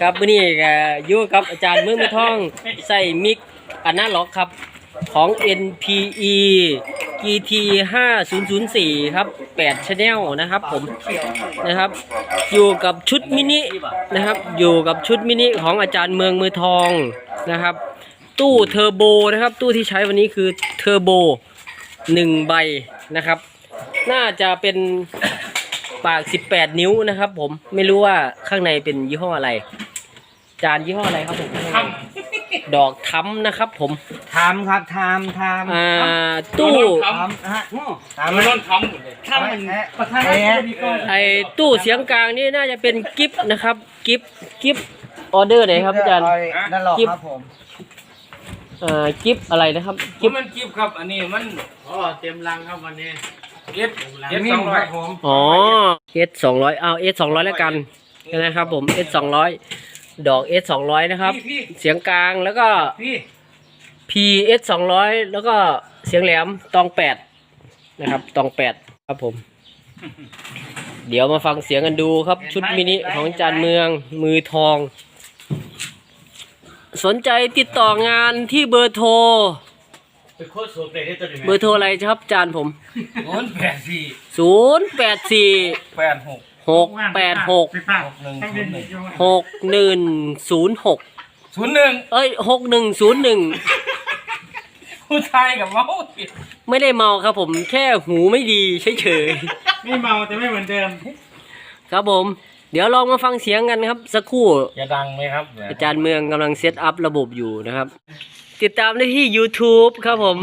ครับมื้อนี้ก็อยู่กับอาจารย์เมืองมือทองใส่มิกอันน่าล็อกครับของ NPE GT 5004 ครับ8 Channel นะครับผมนะครับ อยู่กับชุดมินินะครับ อยู่กับชุดมินิของอาจารย์เมืองมือทองนะครับ ตู้เทอร์โบนะครับ ตู้ที่ใช้วันนี้คือเทอร์โบหนึ่งใบนะครับ น่าจะเป็นปาก 18 นิ้วนะครับผมไม่รู้ว่าข้างในเป็นยี่ห้ออะไร จานยี่ห้ออะไรครับผมดอกทั้มนะครับ ผมทำครับทำทำอ่าตู้ทำฮะทำมันนอนทำหมดเลยทำมันประธานดีกว่าไอตู้เสียงกลางนี่น่าจะเป็นกิฟนะครับกิฟกิฟออเดอร์ไหนครับอาจารย์นั่นหรอกครับผมอ่ากิฟอะไรนะครับกิกิบฟมันกิบครับ อันนี้มันอ๋อเต็มรังครับวันนี้เก็บเอ็เก็บมสองร้อยผมอ๋อ S สองร้อยเอา S สองร้อยแล้วกันนะครับผม S สองร้อย ดอก S สองร้อยนะครับพี่เสียงกลางแล้วก็ พี่ PS สองร้อยแล้วก็เสียงแหลมตองแปดนะครับตองแปดครับผม เดี๋ยวมาฟังเสียงกันดูครับ ชุดมินิของจานเมืองมือทอง สนใจติดต่องานที่เบอร์โทร เป็นโคตรสวยเลยได้ตัวนี้ไหมเบอร์โทรอะไรครับจานผมโอนแปดสี่ศูนย์แปดสี่แปดหก หกแปดหกหนึ่งศูนย์หนึ่งหกหนึ่งศูนย์หกศูนย์หนึ่งเอ้ยหกหนึ่งศูนย์หนึ่งผู้ชายกับเมาส์ผิดไม่ได้เมาครับผมแค่หูไม่ดีเฉยไม่เมาแต่ไม่เหมือนเดิมๆครับผม เดี๋ยวลองมาฟังเสียงกันครับ สักครู่ จะดังไหมครับอาจารย์เมืองกำลังเซตอัพระบบอยู่นะครับ ติดตามได้ที่ YouTube ครับผม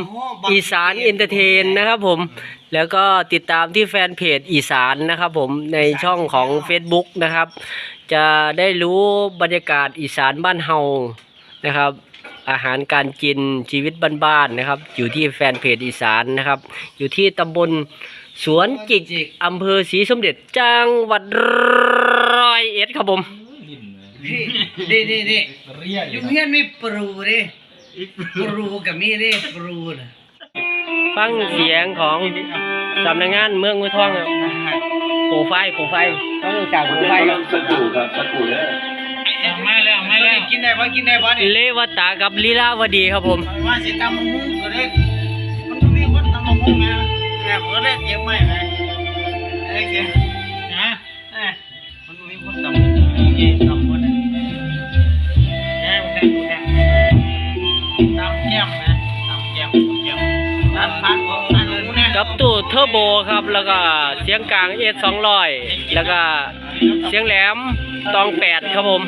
อีสานเอนเตอร์เทนนะครับผม แล้วก็ติดตามที่แฟนเพจอีสานนะครับผมในช่องของ Facebook นะครับ จะได้รู้บรรยากาศอีสานบ้านเฮานะครับ อาหารการกินชีวิตบ้านๆนะครับ อยู่ที่แฟนเพจอีสานนะครับ อยู่ที่ตำบลสวนจิกอำเภอศรีสมเด็จจังหวัดร้อยเอ็ดครับผมนี่นี่นี่เรียกออยู่ยู่เฮียนมีปรูดิปรูกับมีดิปรูนะ ฟังเสียงของสำนักงานเมืองมือทองครับโปรไฟล์โปรไฟล์ต้องจากโปรไฟล์ครับสักครู่ครับสักครู่เด้อมาแล้วมาแล้วกินได้ปะกินได้ปะนี่เลวตากับลีลาวดีครับผมว่าสิตำมะม่วงก็ได้มันต้องมีคนตำมะม่วงนะแอบก็ได้เตรียมไว้ไหมไอ้เสีย กับตู้เทอร์โบครับ แล้วก็เสียงกลางเอสองร้อยแล้วก็เสียงแหลมตองแปดครับผม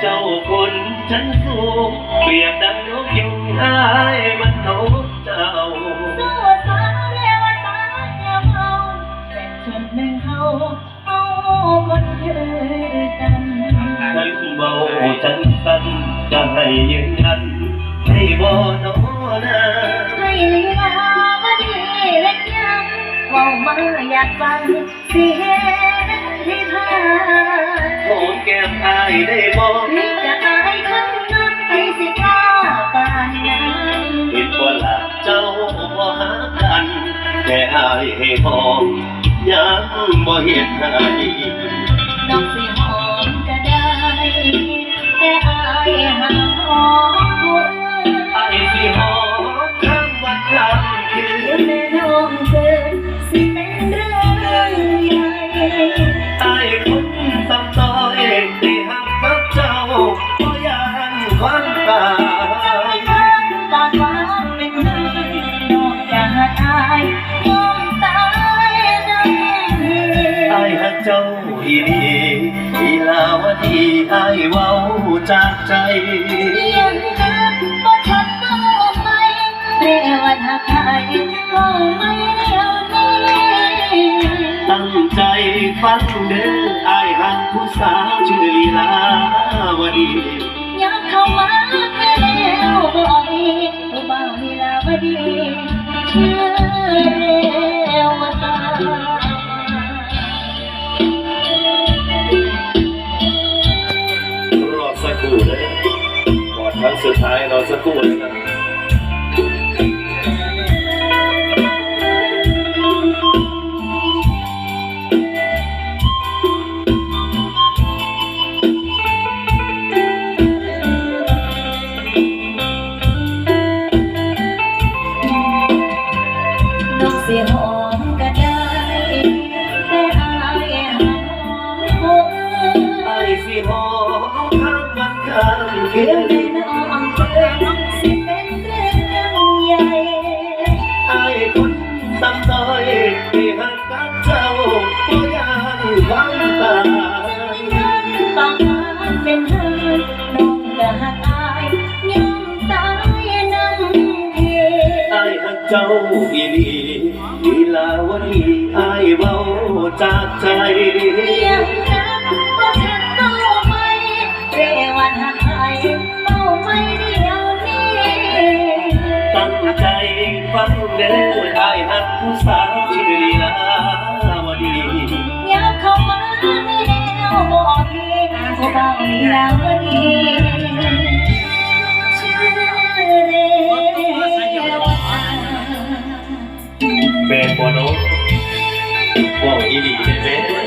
เจ้าคนชั้นสูงเปรียบดังนกยุงหายมันนก เอามาอยากฟังสิเฮ็ดให้ทาโหนแก้มอายได้บ่นี่จะอายคนนั้นไปสิกล้าปานนั้นเห็นว่าละเจ้าบ่หากัน แต่อายให้พอกยังบ่เห็นให้ เจ้าอีดีอีลาวดีไอเว้าจากใจยังนึกบ่ชัดเอาไหมเรียกว่าทักทายเอาไม่เดียวนี้ตั้งใจฟังเด้อไอ้หักผู้สาวชื่อลีลาวดีอยากเข้ามาแล้ ครู่นะก่อนครั้งสุดท้ายเราสักครู่นะครับ เจ้าอีหลีลีลาวดีไอ้เบาจากใจยังรักก็ฉันเป้าไม่เรวันหักใครเป้าไม่เดียวนี้ตั้งใจฟังเด้อไอ้หักผู้สาวชื่ลีลาวดีอยากเข้ามาในแนวบอกพี่ผู้เบาลีลาวดีชื่ แม่บ่เนาะว่าอีดีได้แม่